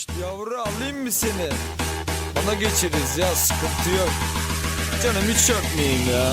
İşte yavru alayım mı seni? Bana geçeriz ya sıkıntı yok. Canım hiç çökmeyeyim ya.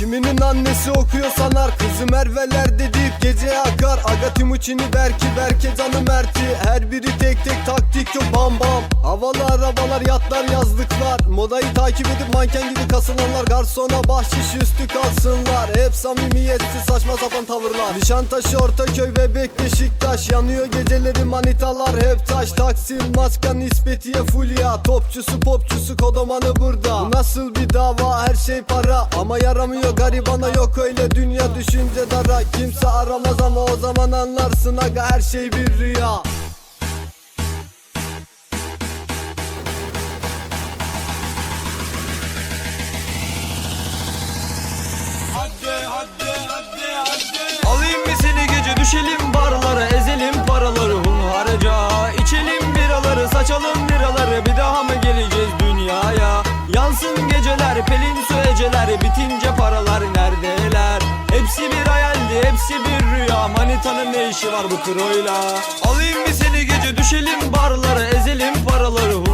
Kiminin annesi okuyor sanar Kızı Merve'ler deyip gece akar. Aga Timuçin'i Berki Berke canı Mert'i. Her biri tek tek taktik yok bam bam. Havalı arabalar yatlar yazlıklar. Modayı takip edip manken gibi kasılanlar. Garsona bahşiş üstü kalsınlar. Hep samimiyetsiz saçma sapan tavırlar. Nişantaşı Ortaköy Bebek Beşiktaş. Yanıyor geceleri manitalar hep taş. Taksim maska nispetiye fulya. Topçusu popçusu kodomanı burada. Bu nasıl bir dava şey para Ama yaramıyor garibana yok öyle. Dünya düşünce dara Kimse aramaz ama o zaman anlarsın aga her şey bir rüya. Alayım mı seni gece düşelim barlara Ezelim paraları hunharca. İçelim biraları saçalım geceler pelin su Bitince paralar neredeler? Hepsi bir hayaldi hepsi bir rüya Manitanın ne işi var bu kroyla Alayım mı seni gece düşelim barlara Ezelim paraları